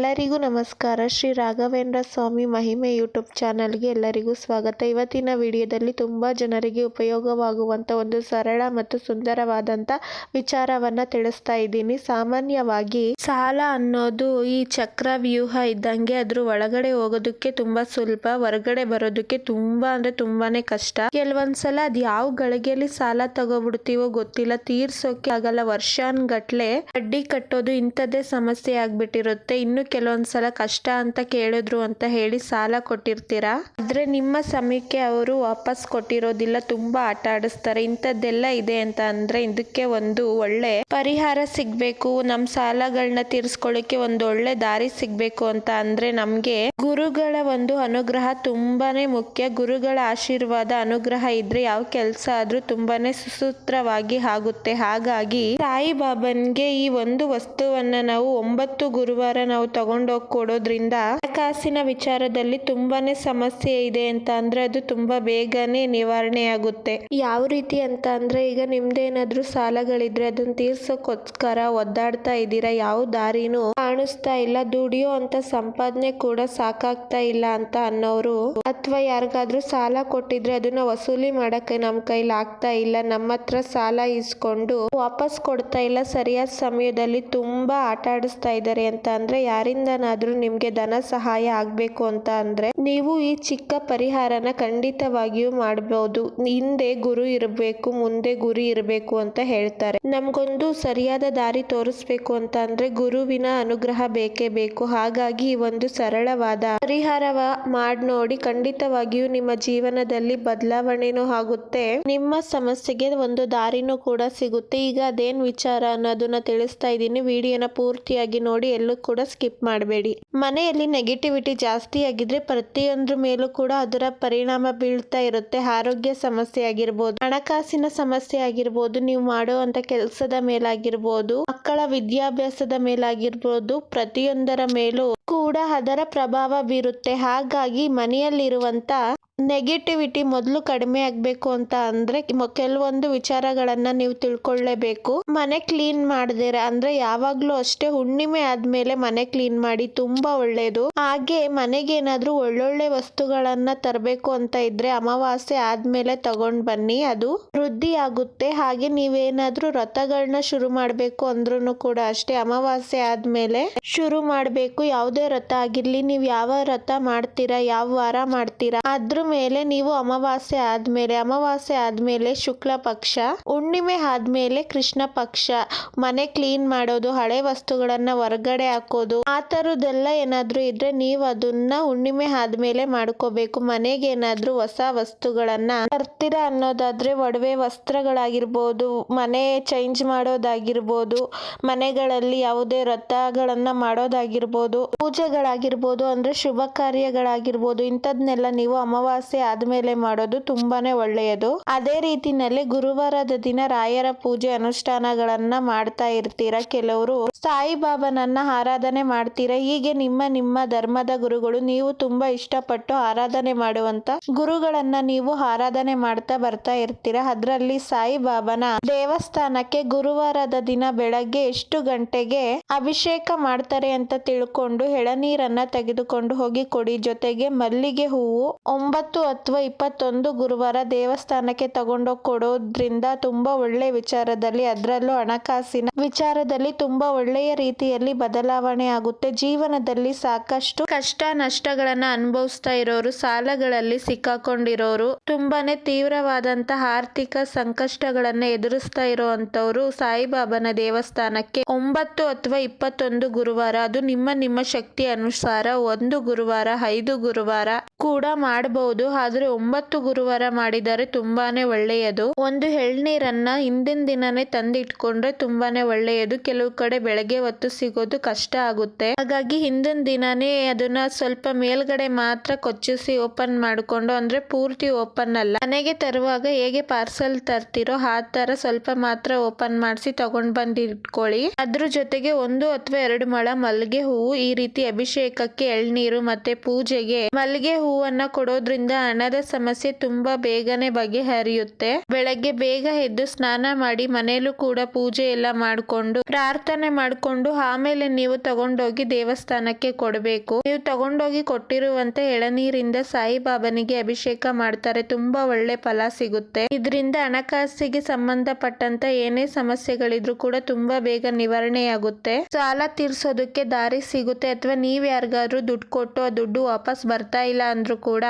ಎಲ್ಲರಿಗೂ ನಮಸ್ಕಾರ. ಶ್ರೀ ರಾಘವೇಂದ್ರ ಸ್ವಾಮಿ ಮಹಿಮೆ ಯೂಟ್ಯೂಬ್ ಚಾನಲ್ಗೆ ಎಲ್ಲರಿಗೂ ಸ್ವಾಗತ. ಇವತ್ತಿನ ವಿಡಿಯೋದಲ್ಲಿ ತುಂಬ ಜನರಿಗೆ ಉಪಯೋಗವಾಗುವಂಥ ಒಂದು ಸರಳ ಮತ್ತು ಸುಂದರವಾದಂಥ ವಿಚಾರವನ್ನ ತಿಳಿಸ್ತಾ ಇದ್ದೀನಿ. ಸಾಮಾನ್ಯವಾಗಿ ಸಾಲ ಅನ್ನೋದು ಈ ಚಕ್ರ ವ್ಯೂಹ ಇದ್ದಂಗೆ ಅದ್ರ ಒಳಗಡೆ ಹೋಗೋದಕ್ಕೆ ತುಂಬಾ ಸುಲಭ, ಹೊರಗಡೆ ಬರೋದಕ್ಕೆ ತುಂಬಾ ಅಂದ್ರೆ ತುಂಬಾನೇ ಕಷ್ಟ. ಕೆಲವೊಂದ್ಸಲ ಅದು ಯಾವ ಗಳಿಗೆಯಲ್ಲಿ ಸಾಲ ತಗೋಬಿಡ್ತೀವೋ ಗೊತ್ತಿಲ್ಲ. ತೀರ್ಸೋಕೆ ಆಗಲ್ಲ. ವರ್ಷಾನ್ಗಟ್ಲೆ ಬಡ್ಡಿ ಕಟ್ಟೋದು ಇಂಥದ್ದೇ ಸಮಸ್ಯೆ ಆಗ್ಬಿಟ್ಟಿರುತ್ತೆ. ಇನ್ನು ಕೆಲವೊಂದ್ಸಲ ಕಷ್ಟ ಅಂತ ಕೇಳಿದ್ರು ಅಂತ ಹೇಳಿ ಸಾಲ ಕೊಟ್ಟಿರ್ತೀರಾ? ಆದ್ರೆ ನಿಮ್ಮ ಸಮಯಕ್ಕೆ ಅವರು ವಾಪಸ್ ಕೊಟ್ಟಿರೋದಿಲ್ಲ, ತುಂಬಾ ಆಟ ಆಡಿಸ್ತಾರೆ, ಇಂಥದ್ದೆಲ್ಲ ಇದೆ ಅಂತ ಅಂದ್ರೆ ಇದಕ್ಕೆ ಒಂದು ಒಳ್ಳೆ ಪರಿಹಾರ ಸಿಗ್ಬೇಕು. ನಮ್ ಸಾಲಗಳನ್ನ ತೀರ್ಸ್ಕೊಳಕ್ಕೆ ಒಂದು ಒಳ್ಳೆ ದಾರಿ ಸಿಗ್ಬೇಕು ಅಂತ ಅಂದ್ರೆ ನಮ್ಗೆ ಗುರುಗಳ ಒಂದು ಅನುಗ್ರಹ ತುಂಬಾನೇ ಮುಖ್ಯ. ಗುರುಗಳ ಆಶೀರ್ವಾದ, ಅನುಗ್ರಹ ಇದ್ರೆ ಯಾವ ಕೆಲಸ ಆದ್ರೂ ತುಂಬಾನೇ ಸುಸೂತ್ರವಾಗಿ ಆಗುತ್ತೆ. ಹಾಗಾಗಿ ಸಾಯಿಬಾಬನ್ಗೆ ಈ ಒಂದು ವಸ್ತುವನ್ನ ನಾವು ಒಂಬತ್ತು ಗುರುವಾರ ನಾವು ತಗೊಂಡೋಗಿ ಕೊಡೋದ್ರಿಂದ ಹಣಕಾಸಿನ ವಿಚಾರದಲ್ಲಿ ತುಂಬಾನೇ ಸಮಸ್ಯೆ ಇದೆ ಅಂತ ಅಂದ್ರೆ ಅದು ತುಂಬಾ ಬೇಗನೆ ನಿವಾರಣೆ ಆಗುತ್ತೆ ಯಾವ ರೀತಿ ಅಂತ ಅಂದ್ರೆ ಈಗ ನಿಮ್ದೇನಾದ್ರೂ ಸಾಲಗಳಿದ್ರೆ ಅದನ್ನ ತೀರ್ಸೋಕೋಸ್ಕರ ಒದ್ದಾಡ್ತಾ ಇದ್ದೀರಾ? ಯಾವ ದಾರಿನೂ ಕಾಣಿಸ್ತಾ ಇಲ್ಲ. ದುಡಿಯೋ ಅಂತ ಸಂಪಾದನೆ ಕೂಡ ಸಾಕಾಗ್ತಾ ಇಲ್ಲ ಅಂತ ಅನ್ನೋರು ಅಥವಾ ಯಾರಿಗಾದ್ರೂ ಸಾಲ ಕೊಟ್ಟಿದ್ರೆ ಅದನ್ನ ವಸೂಲಿ ಮಾಡಕ್ಕೆ ನಮ್ ಕೈಲಿ ಆಗ್ತಾ ಇಲ್ಲ. ನಮ್ಮ ಹತ್ರ ಸಾಲ ಇಸ್ಕೊಂಡು ವಾಪಸ್ ಕೊಡ್ತಾ ಇಲ್ಲ. ಸರಿಯಾದ ಸಮಯದಲ್ಲಿ ತುಂಬಾ ಆಟ ಆಡಿಸ್ತಾ ಇದ್ದಾರೆ ಅಂತ ಅಂದ್ರೆ ಯಾರಿಂದನಾದ್ರೂ ನಿಮ್ಗೆ ಧನ ಸಹಾಯ ಆಗ್ಬೇಕು ಅಂತ ಅಂದ್ರೆ ನೀವು ಈ ಚಿಕ್ಕ ಪರಿಹಾರನ ಖಂಡಿತವಾಗಿಯೂ ಮಾಡಬಹುದು ಹಿಂದೆ ಗುರು ಇರಬೇಕು, ಮುಂದೆ ಗುರಿ ಇರಬೇಕು ಅಂತ ಹೇಳ್ತಾರೆ. ನಮಗೊಂದು ಸರಿಯಾದ ದಾರಿ ತೋರಿಸ್ಬೇಕು ಅಂತ ಅಂದ್ರೆ ಗುರುವಿನ ಅನುಗ್ರಹ ಬೇಕೇ ಬೇಕು. ಹಾಗಾಗಿ ಈ ಒಂದು ಸರಳವಾದ ಪರಿಹಾರವ ಮಾಡ್ ನೋಡಿ ಖಂಡಿತವಾಗಿಯೂ ನಿಮ್ಮ ಜೀವನದಲ್ಲಿ ಬದಲಾವಣೆನೂ ಆಗುತ್ತೆ. ನಿಮ್ಮ ಸಮಸ್ಯೆಗೆ ಒಂದು ದಾರಿನೂ ಕೂಡ ಸಿಗುತ್ತೆ. ಈಗ ಅದೇನ್ ವಿಚಾರ ಅನ್ನೋದನ್ನ ತಿಳಿಸ್ತಾ ಇದ್ದೀನಿ. ವಿಡಿಯೋನ ಪೂರ್ತಿಯಾಗಿ ನೋಡಿ, ಎಲ್ಲೂ ಕೂಡ ಸ್ಕಿಪ್ ಮಾಡಬೇಡಿ. ಮನೆಯಲ್ಲಿ ನೆಗೆಟಿವಿಟಿ ಜಾಸ್ತಿ ಆಗಿದ್ರೆ ಪ್ರತಿಯೊಂದ್ರ ಮೇಲೂ ಕೂಡ ಅದರ ಪರಿಣಾಮ ಬೀಳ್ತಾ ಇರುತ್ತೆ. ಆರೋಗ್ಯ ಸಮಸ್ಯೆ ಆಗಿರ್ಬೋದು, ಹಣಕಾಸಿನ ಸಮಸ್ಯೆ ಆಗಿರ್ಬೋದು, ನೀವು ಮಾಡುವಂತ ಕೆಲಸದ ಮೇಲಾಗಿರ್ಬೋದು, ಮಕ್ಕಳ ವಿದ್ಯಾಭ್ಯಾಸದ ಮೇಲಾಗಿರ್ಬೋದು, ಪ್ರತಿಯೊಂದರ ಮೇಲೂ ಕೂಡ ಅದರ ಪ್ರಭಾವ ಬೀರುತ್ತೆ. ಹಾಗಾಗಿ ಮನೆಯಲ್ಲಿರುವಂತ ನೆಗೆಟಿವಿಟಿ ಮೊದಲು ಕಡಿಮೆ ಆಗಬೇಕು ಅಂತ ಅಂದರೆ ಕೆಲವೊಂದು ವಿಚಾರಗಳನ್ನು ನೀವು ತಿಳ್ಕೊಳ್ಳೇಬೇಕು. ಮನೆ ಕ್ಲೀನ್ ಮಾಡಿದಿರ ಅಂದ್ರೆ ಯಾವಾಗಲೂ ಅಷ್ಟೇ ಹುಣ್ಣಿಮೆ ಆದಮೇಲೆ ಮನೆ ಕ್ಲೀನ್ ಮಾಡಿ ತುಂಬಾ ಒಳ್ಳೇದು. ಹಾಗೆ ಮನೆಗೆ ಏನಾದರೂ ಒಳ್ಳೊಳ್ಳೆ ವಸ್ತುಗಳನ್ನ ತರಬೇಕು ಅಂತ ಇದ್ರೆ ಅಮಾವಾಸ್ಯೆ ಆದಮೇಲೆ ತಗೊಂಡು ಬನ್ನಿ. ಅದು ವೃದ್ಧಿ ಆಗುತ್ತೆ. ಹಾಗೆ ನೀವೇನಾದರೂ ವ್ರತಗಳನ್ನ ಶುರು ಮಾಡಬೇಕು ಅಂದ್ರೂ ಕೂಡ ಅಷ್ಟೇ ಅಮಾವಾಸ್ಯೆ ಆದಮೇಲೆ ಶುರು ಮಾಡಬೇಕು. ಯಾವುದೇ ವ್ರತ ಆಗಿರಲಿ, ನೀವು ಯಾವ ವ್ರತ ಮಾಡ್ತೀರಾ, ಯಾವ ವಾರ ಮಾಡ್ತೀರಾ ಅದ್ರ ಮೇಲೆ ನೀವು ಅಮಾವಾಸ್ಯೆ ಆದ್ಮೇಲೆ ಅಮಾವಾಸ್ಯೆ ಆದ್ಮೇಲೆ ಶುಕ್ಲ ಪಕ್ಷ, ಹುಣ್ಣಿಮೆ ಆದ್ಮೇಲೆ ಕೃಷ್ಣ ಪಕ್ಷ, ಮನೆ ಕ್ಲೀನ್ ಮಾಡೋದು, ಹಳೆ ವಸ್ತುಗಳನ್ನ ಹೊರಗಡೆ ಹಾಕೋದು, ಆ ಥರದ್ದೆಲ್ಲ ಏನಾದರೂ ಇದ್ರೆ ನೀವು ಅದನ್ನ ಹುಣ್ಣಿಮೆ ಆದ್ಮೇಲೆ ಮಾಡ್ಕೋಬೇಕು. ಮನೆಗೆ ಏನಾದರೂ ಹೊಸ ವಸ್ತುಗಳನ್ನ ತರ್ತೀರಾ ಅನ್ನೋದಾದ್ರೆ ಒಡವೆ ವಸ್ತ್ರಗಳಾಗಿರ್ಬೋದು, ಮನೆ ಚೇಂಜ್ ಮಾಡೋದಾಗಿರ್ಬೋದು, ಮನೆಗಳಲ್ಲಿ ಯಾವುದೇ ವ್ರತಗಳನ್ನು ಮಾಡೋದಾಗಿರ್ಬೋದು, ಪೂಜೆಗಳಾಗಿರ್ಬೋದು, ಅಂದ್ರೆ ಶುಭ ಕಾರ್ಯಗಳಾಗಿರ್ಬೋದು, ಇಂಥದ್ನೆಲ್ಲ ನೀವು ಅಮಾವಾಸ್ಯೆ ಆದ್ಮೇಲೆ ಮಾಡೋದು ತುಂಬಾನೇ ಒಳ್ಳೆಯದು. ಅದೇ ರೀತಿನಲ್ಲಿ ಗುರುವಾರದ ದಿನ ರಾಯರ ಪೂಜೆ ಅನುಷ್ಠಾನಗಳನ್ನ ಮಾಡ್ತಾ ಇರ್ತೀರಾ? ಕೆಲವರು ಸಾಯಿಬಾಬಾನನ್ನ ಆರಾಧನೆ ಮಾಡ್ತೀರಾ? ಹೀಗೆ ನಿಮ್ಮ ನಿಮ್ಮ ಧರ್ಮದ ಗುರುಗಳು ನೀವು ತುಂಬಾ ಇಷ್ಟಪಟ್ಟು ಆರಾಧನೆ ಮಾಡುವಂತ ಗುರುಗಳನ್ನ ನೀವು ಆರಾಧನೆ ಮಾಡ್ತಾ ಬರ್ತಾ ಇರ್ತೀರಾ? ಅದ್ರಲ್ಲಿ ಸಾಯಿಬಾಬಾನ ದೇವಸ್ಥಾನಕ್ಕೆ ಗುರುವಾರದ ದಿನ ಬೆಳಗ್ಗೆ ಎಷ್ಟು ಗಂಟೆಗೆ ಅಭಿಷೇಕ ಮಾಡ್ತಾರೆ ಅಂತ ತಿಳ್ಕೊಂಡು ಎಳನೀರನ್ನ ತೆಗೆದುಕೊಂಡು ಹೋಗಿ ಕೊಡಿ. ಜೊತೆಗೆ ಮಲ್ಲಿಗೆ ಹೂವು ಒಂಬತ್ತು ಅಥವಾ ಇಪ್ಪತ್ತೊಂದು ಗುರುವಾರ ದೇವಸ್ಥಾನಕ್ಕೆ ತಗೊಂಡೋಗಿ ಕೊಡೋದ್ರಿಂದ ತುಂಬಾ ಒಳ್ಳೆ ವಿಚಾರದಲ್ಲಿ ಅದರಲ್ಲೂ ಹಣಕಾಸಿನ ವಿಚಾರದಲ್ಲಿ ತುಂಬಾ ಒಳ್ಳೆಯ ರೀತಿಯಲ್ಲಿ ಬದಲಾವಣೆ ಆಗುತ್ತೆ. ಜೀವನದಲ್ಲಿ ಸಾಕಷ್ಟು ಕಷ್ಟ ನಷ್ಟಗಳನ್ನ ಅನುಭವಿಸ್ತಾ ಇರೋರು, ಸಾಲಗಳಲ್ಲಿ ಸಿಕ್ಕಾಕೊಂಡಿರೋರು, ತುಂಬಾನೇ ತೀವ್ರವಾದಂತಹ ಆರ್ಥಿಕ ಸಂಕಷ್ಟಗಳನ್ನ ಎದುರಿಸ್ತಾ ಇರೋವಂಥವ್ರು ಸಾಯಿಬಾಬನ ದೇವಸ್ಥಾನಕ್ಕೆ ಒಂಬತ್ತು ಅಥವಾ ಇಪ್ಪತ್ತೊಂದು ಗುರುವಾರ, ಅದು ನಿಮ್ಮ ನಿಮ್ಮ ಶಕ್ತಿ ಅನುಸಾರ ಒಂದು ಗುರುವಾರ, ಐದು ಗುರುವಾರ ಕೂಡ ಮಾಡಬಹುದು ಆದ್ರೆ ಒಂಬತ್ತು ಗುರುವಾರ ಮಾಡಿದರೆ ತುಂಬಾನೇ ಒಳ್ಳೆಯದು. ಒಂದು ಎಳ್ನೀರನ್ನ ಹಿಂದಿನ ದಿನನೇ ತಂದಿಟ್ಕೊಂಡ್ರೆ ತುಂಬಾನೇ ಒಳ್ಳೆಯದು. ಕೆಲವು ಕಡೆ ಬೆಳಗ್ಗೆ ಹೊತ್ತು ಸಿಗೋದು ಕಷ್ಟ ಆಗುತ್ತೆ. ಹಾಗಾಗಿ ಹಿಂದಿನ ದಿನನೇ ಅದನ್ನ ಸ್ವಲ್ಪ ಮೇಲ್ಗಡೆ ಮಾತ್ರ ಕೊಚ್ಚಿಸಿ ಓಪನ್ ಮಾಡಿಕೊಂಡು, ಅಂದ್ರೆ ಪೂರ್ತಿ ಓಪನ್ ಅಲ್ಲ, ಮನೆಗೆ ತರುವಾಗ ಹೇಗೆ ಪಾರ್ಸಲ್ ತರ್ತಿರೋ ಆ ತರ ಸ್ವಲ್ಪ ಮಾತ್ರ ಓಪನ್ ಮಾಡಿಸಿ ತಗೊಂಡ್ ಬಂದು ಇಟ್ಕೊಳ್ಳಿ ಅದ್ರ ಜೊತೆಗೆ ಒಂದು ಅಥವಾ ಎರಡು ಮೊಳ ಮಲ್ಲಿಗೆ ಹೂವು ಈ ರೀತಿ ಅಭಿಷೇಕಕ್ಕೆ ಎಳ್ನೀರು ಮತ್ತೆ ಪೂಜೆಗೆ ಮಲ್ಲಿಗೆ ಹೂವನ್ನ ಕೊಡೋದ್ರಿಂದ ಇದರಿಂದ ಹಣದ ಸಮಸ್ಯೆ ತುಂಬಾ ಬೇಗನೆ ಬಗೆಹರಿಯುತ್ತೆ. ಬೆಳಗ್ಗೆ ಬೇಗ ಎದ್ದು ಸ್ನಾನ ಮಾಡಿ ಮನೆಯಲ್ಲೂ ಕೂಡ ಪೂಜೆ ಎಲ್ಲ ಮಾಡಿಕೊಂಡು ಪ್ರಾರ್ಥನೆ ಮಾಡಿಕೊಂಡು ಆಮೇಲೆ ನೀವು ತಗೊಂಡೋಗಿ ದೇವಸ್ಥಾನಕ್ಕೆ ಕೊಡಬೇಕು. ನೀವು ತಗೊಂಡೋಗಿ ಕೊಟ್ಟಿರುವಂತೆ ಎಳನೀರಿಂದ ಸಾಯಿಬಾಬನಿಗೆ ಅಭಿಷೇಕ ಮಾಡ್ತಾರೆ. ತುಂಬಾ ಒಳ್ಳೆ ಫಲ ಸಿಗುತ್ತೆ. ಇದರಿಂದ ಹಣಕಾಸಿಗೆ ಸಂಬಂಧಪಟ್ಟಂತ ಏನೇ ಸಮಸ್ಯೆಗಳಿದ್ರು ಕೂಡ ತುಂಬಾ ಬೇಗ ನಿವಾರಣೆಯಾಗುತ್ತೆ. ಸಾಲ ತೀರ್ಸೋದಕ್ಕೆ ದಾರಿ ಸಿಗುತ್ತೆ. ಅಥವಾ ನೀವ್ ಯಾರಿಗಾದ್ರೂ ದುಡ್ಡು ಕೊಟ್ಟು ಆ ದುಡ್ಡು ವಾಪಸ್ ಬರ್ತಾ ಇಲ್ಲ ಅಂದ್ರೂ ಕೂಡ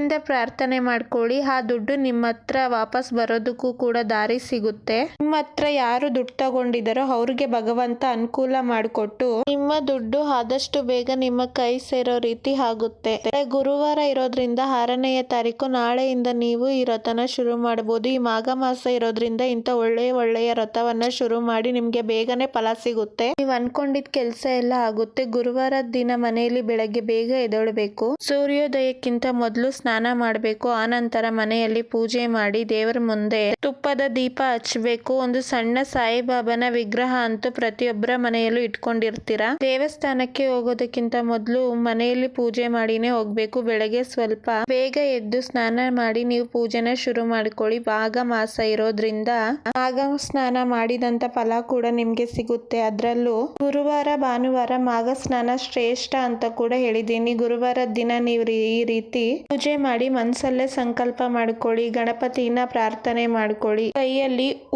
ಮನಸ್ಸಿಂದ ಪ್ರಾರ್ಥನೆ ಮಾಡ್ಕೊಳ್ಳಿ. ಆ ದುಡ್ಡು ನಿಮ್ಮ ಹತ್ರ ವಾಪಸ್ ಬರೋದಕ್ಕೂ ಕೂಡ ದಾರಿ ಸಿಗುತ್ತೆ. ನಿಮ್ಮ ಹತ್ರ ಯಾರು ದುಡ್ಡು ತಗೊಂಡಿದಾರೋ ಅವ್ರಿಗೆ ಭಗವಂತ ಅನುಕೂಲ ಮಾಡಿಕೊಟ್ಟು ನಿಮ್ಮ ದುಡ್ಡು ಆದಷ್ಟು ಬೇಗ ನಿಮ್ಮ ಕೈ ಸೇರೋ ರೀತಿ ಆಗುತ್ತೆ. ಗುರುವಾರ ಇರೋದ್ರಿಂದ ಆರನೆಯ ತಾರೀಕು ನಾಳೆಯಿಂದ ನೀವು ಈ ವ್ರತನ ಶುರು ಮಾಡಬಹುದು ಈ ಮಾಘ ಮಾಸ ಇರೋದ್ರಿಂದ ಇಂಥ ಒಳ್ಳೆಯ ಒಳ್ಳೆಯ ವ್ರತವನ್ನ ಶುರು ಮಾಡಿ ನಿಮ್ಗೆ ಬೇಗನೆ ಫಲ ಸಿಗುತ್ತೆ. ನೀವು ಅನ್ಕೊಂಡಿದ್ ಕೆಲಸ ಎಲ್ಲ ಆಗುತ್ತೆ. ಗುರುವಾರ ದಿನ ಮನೆಯಲ್ಲಿ ಬೆಳಗ್ಗೆ ಬೇಗ ಎದೊಳ್ಬೇಕು ಸೂರ್ಯೋದಯಕ್ಕಿಂತ ಮೊದಲು ಸ್ನಾನ ಮಾಡಬೇಕು. ಆನಂತರ ಮನೆಯಲ್ಲಿ ಪೂಜೆ ಮಾಡಿ ದೇವರ ಮುಂದೆ ತುಪ್ಪದ ದೀಪ ಹಚ್ಚಬೇಕು ಒಂದು ಸಣ್ಣ ಸಾಯಿಬಾಬನ ವಿಗ್ರಹ ಅಂತೂ ಪ್ರತಿಯೊಬ್ಬರ ಮನೆಯಲ್ಲೂ ಇಟ್ಕೊಂಡಿರ್ತೀರಾ? ದೇವಸ್ಥಾನಕ್ಕೆ ಹೋಗೋದಕ್ಕಿಂತ ಮೊದಲು ಮನೆಯಲ್ಲಿ ಪೂಜೆ ಮಾಡಿನೇ ಹೋಗ್ಬೇಕು. ಬೆಳಗ್ಗೆ ಸ್ವಲ್ಪ ಬೇಗ ಎದ್ದು ಸ್ನಾನ ಮಾಡಿ ನೀವು ಪೂಜೆನ ಶುರು ಮಾಡ್ಕೊಳ್ಳಿ. ಭಾಗ ಮಾಸ ಇರೋದ್ರಿಂದ ಆಗ ಸ್ನಾನ ಮಾಡಿದಂತ ಫಲ ಕೂಡ ನಿಮ್ಗೆ ಸಿಗುತ್ತೆ. ಅದ್ರಲ್ಲೂ ಗುರುವಾರ, ಭಾನುವಾರ ಮಾಘ ಸ್ನಾನ ಶ್ರೇಷ್ಠ ಅಂತ ಕೂಡ ಹೇಳಿದ್ದೀನಿ. ಗುರುವಾರ ದಿನ ನೀವು ಈ ರೀತಿ ಪೂಜೆ ಮಾಡಿ ಮನಸಲ್ಲೇ ಸಂಕಲ್ಪ ಮಾಡ್ಕೊಳ್ಳಿ ಗಣಪತಿನ ಪ್ರಾರ್ಥನೆ ಮಾಡ್ಕೊಳ್ಳಿ. ಕೈಯಲ್ಲಿ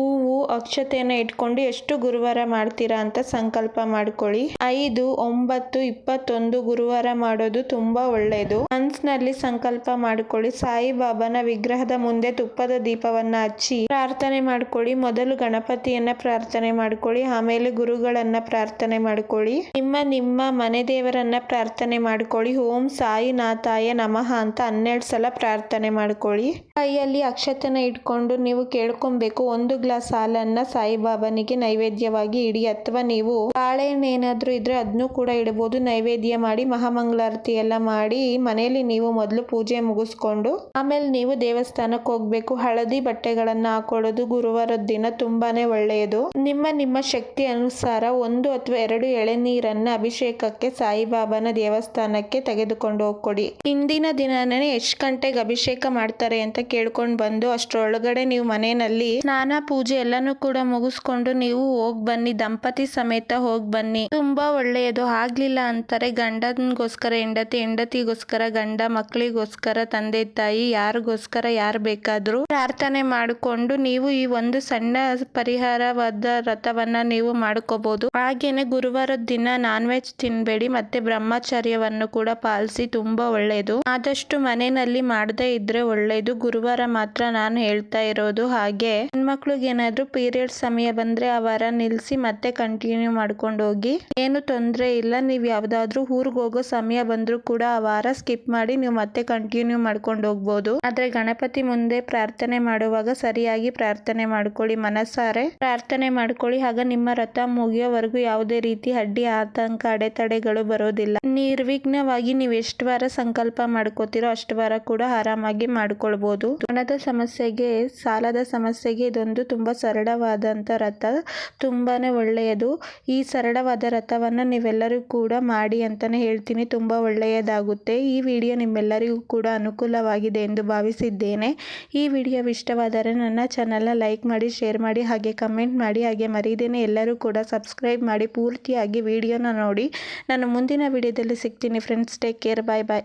ಅಕ್ಷತೆಯನ್ನ ಇಟ್ಕೊಂಡು ಎಷ್ಟು ಗುರುವಾರ ಮಾಡ್ತೀರಾ ಅಂತ ಸಂಕಲ್ಪ ಮಾಡ್ಕೊಳ್ಳಿ. ಐದು, ಒಂಬತ್ತು, ಇಪ್ಪತ್ತೊಂದು ಗುರುವಾರ ಮಾಡೋದು ತುಂಬಾ ಒಳ್ಳೆಯದು. ಮನ್ಸ್ನಲ್ಲಿ ಸಂಕಲ್ಪ ಮಾಡ್ಕೊಳ್ಳಿ. ಸಾಯಿಬಾಬಾನ ವಿಗ್ರಹದ ಮುಂದೆ ತುಪ್ಪದ ದೀಪವನ್ನ ಹಚ್ಚಿ ಪ್ರಾರ್ಥನೆ ಮಾಡ್ಕೊಳ್ಳಿ. ಮೊದಲು ಗಣಪತಿಯನ್ನ ಪ್ರಾರ್ಥನೆ ಮಾಡ್ಕೊಳ್ಳಿ. ಆಮೇಲೆ ಗುರುಗಳನ್ನ ಪ್ರಾರ್ಥನೆ ಮಾಡ್ಕೊಳ್ಳಿ. ನಿಮ್ಮ ನಿಮ್ಮ ಮನೆ ದೇವರನ್ನ ಪ್ರಾರ್ಥನೆ ಮಾಡ್ಕೊಳ್ಳಿ. ಓಂ ಸಾಯಿನಾಥಾಯ ನಮಃ ಅಂತ ಹನ್ನೆರಡು ಸಲ ಪ್ರಾರ್ಥನೆ ಮಾಡ್ಕೊಳ್ಳಿ. ಕೈಯಲ್ಲಿ ಅಕ್ಷತೆನ ಇಟ್ಕೊಂಡು ನೀವು ಕೇಳ್ಕೊಬೇಕು. ಒಂದು ಗ್ಲಾಸ್ ಹಾಲನ್ನ ಸಾಯಿಬಾಬನಿಗೆ ನೈವೇದ್ಯವಾಗಿ ಇಡಿ ಅಥವಾ ನೀವು ಬಾಳೆಹಣ್ಣು ಏನಾದ್ರು ಇದ್ರೆ ಅದನ್ನು ಕೂಡ ಇಡಬಹುದು ನೈವೇದ್ಯ ಮಾಡಿ, ಮಹಾಮಂಗಳಾರತಿ ಎಲ್ಲ ಮಾಡಿ ಮನೆಯಲ್ಲಿ ನೀವು ಮೊದಲು ಪೂಜೆ ಮುಗಿಸ್ಕೊಂಡು ಆಮೇಲೆ ನೀವು ದೇವಸ್ಥಾನಕ್ಕೆ ಹೋಗ್ಬೇಕು. ಹಳದಿ ಬಟ್ಟೆಗಳನ್ನ ಹಾಕೊಳ್ಳೋದು ಗುರುವಾರದ ದಿನ ತುಂಬಾನೇ ಒಳ್ಳೆಯದು. ನಿಮ್ಮ ನಿಮ್ಮ ಶಕ್ತಿ ಅನುಸಾರ ಒಂದು ಅಥವಾ ಎರಡು ಎಳೆನೀರನ್ನ ಅಭಿಷೇಕಕ್ಕೆ ಸಾಯಿಬಾಬಾನ ದೇವಸ್ಥಾನಕ್ಕೆ ತೆಗೆದುಕೊಂಡು ಹೋಗ್ಕೊಡಿ. ಇಂದಿನ ದಿನನೇ ಎಷ್ಟು ಗಂಟೆಗೆ ಅಭಿಷೇಕ ಮಾಡ್ತಾರೆ ಅಂತ ಕೇಳ್ಕೊಂಡು ಬಂದು ಅಷ್ಟರೊಳಗಡೆ ನೀವು ಮನೆಯಲ್ಲಿ ಸ್ನಾನ, ಪೂಜೆ ಎಲ್ಲಾನು ಕೂಡ ಮುಗಿಸ್ಕೊಂಡು ನೀವು ಹೋಗಿ ಬನ್ನಿ. ದಂಪತಿ ಸಮೇತ ಹೋಗ್ ಬನ್ನಿ. ತುಂಬಾ ಒಳ್ಳೆಯದು. ಆಗ್ಲಿಲ್ಲ ಅಂತಾರೆ ಗಂಡನ್ಗೋಸ್ಕರ, ಹೆಂಡತಿ, ಹೆಂಡತಿಗೋಸ್ಕರ, ಗಂಡ ಮಕ್ಕಳಿಗೋಸ್ಕರ ತಂದೆ, ತಾಯಿ, ಯಾರಿಗೋಸ್ಕರ, ಯಾರು ಬೇಕಾದ್ರೂ ಪ್ರಾರ್ಥನೆ ಮಾಡಿಕೊಂಡು ನೀವು ಈ ಒಂದು ಸಣ್ಣ ಪರಿಹಾರವಾದ ರಥವನ್ನ ನೀವು ಮಾಡ್ಕೋಬಹುದು ಹಾಗೇನೆ ಗುರುವಾರದ ದಿನ ನಾನ್ ವೆಜ್ ತಿನ್ಬೇಡಿ, ಮತ್ತೆ ಬ್ರಹ್ಮಚರ್ಯವನ್ನು ಕೂಡ ಪಾಲಿಸಿ ತುಂಬಾ ಒಳ್ಳೆಯದು. ಆದಷ್ಟು ಮನೆಯಲ್ಲಿ ಮಾಡದೇ ಇದ್ರೆ ಒಳ್ಳೆಯದು. ಗುರುವಾರ ಮಾತ್ರ ನಾನು ಹೇಳ್ತಾ ಇರೋದು ಹಾಗೆ. ಹೆಣ್ಮಕ್ಳಿಗೆ ಏನಾದ್ರು ಪೀರಿಯಡ್ ಸಮಯ ಬಂದ್ರೆ ಅವರ ವಾರ ನಿಲ್ಸಿ ಮತ್ತೆ ಕಂಟಿನ್ಯೂ ಮಾಡ್ಕೊಂಡು ಹೋಗಿ ಏನು ತೊಂದರೆ ಇಲ್ಲ. ನೀವು ಯಾವ್ದಾದ್ರು ಊರಿಗೆ ಹೋಗೋ ಸಮಯ ಬಂದ್ರು ಕೂಡ ಆ ವಾರ ಸ್ಕಿಪ್ ಮಾಡಿ ನೀವು ಮತ್ತೆ ಕಂಟಿನ್ಯೂ ಮಾಡ್ಕೊಂಡು ಹೋಗ್ಬೋದು ಆದ್ರೆ ಗಣಪತಿ ಮುಂದೆ ಪ್ರಾರ್ಥನೆ ಮಾಡುವಾಗ ಸರಿಯಾಗಿ ಪ್ರಾರ್ಥನೆ ಮಾಡ್ಕೊಳ್ಳಿ ಮನಸ್ಸಾರೆ. ಪ್ರಾರ್ಥನೆ ಮಾಡ್ಕೊಳ್ಳಿ. ಆಗ ನಿಮ್ಮ ರಥ ಮುಗಿಯೋವರೆಗೂ ಯಾವುದೇ ರೀತಿ ಅಡ್ಡಿ, ಆತಂಕ, ಅಡೆತಡೆಗಳು ಬರೋದಿಲ್ಲ. ನಿರ್ವಿಘ್ನವಾಗಿ ನೀವು ಎಷ್ಟು ವಾರ ಸಂಕಲ್ಪ ಮಾಡ್ಕೋತಿರೋ ಅಷ್ಟು ವಾರ ಕೂಡ ಆರಾಮಾಗಿ ಮಾಡ್ಕೊಳ್ಬಹುದು ಹಣದ ಸಮಸ್ಯೆಗೆ, ಸಾಲದ ಸಮಸ್ಯೆಗೆ ಇದೊಂದು ತುಂಬಾ ಸರಳವಾದಂತ ರಥ. ತುಂಬಾನೇ ಒಳ್ಳೆಯದು. ಈ ಸರಳವಾದ ರಥವನ್ನು ನೀವೆಲ್ಲರೂ ಕೂಡ ಮಾಡಿ ಅಂತಾನೆ ಹೇಳ್ತೀನಿ. ತುಂಬ ಒಳ್ಳೆಯದಾಗುತ್ತೆ. ಈ ವಿಡಿಯೋ ನಿಮ್ಮೆಲ್ಲರಿಗೂ ಕೂಡ ಅನುಕೂಲವಾಗಿದೆ ಎಂದು ಭಾವಿಸಿದ್ದೇನೆ. ಈ ವಿಡಿಯೋ ಇಷ್ಟವಾದರೆ ನನ್ನ ಚಾನಲ್ನ ಲೈಕ್ ಮಾಡಿ ಶೇರ್ ಮಾಡಿ, ಹಾಗೆ ಕಮೆಂಟ್ ಮಾಡಿ, ಹಾಗೆ ಮರೀದೇನೆ ಎಲ್ಲರೂ ಕೂಡ ಸಬ್ಸ್ಕ್ರೈಬ್ ಮಾಡಿ, ಪೂರ್ತಿಯಾಗಿ ವಿಡಿಯೋನ ನೋಡಿ. ನಾನು ಮುಂದಿನ ವಿಡಿಯೋದಲ್ಲಿ ಸಿಗ್ತೀನಿ friends take care bye bye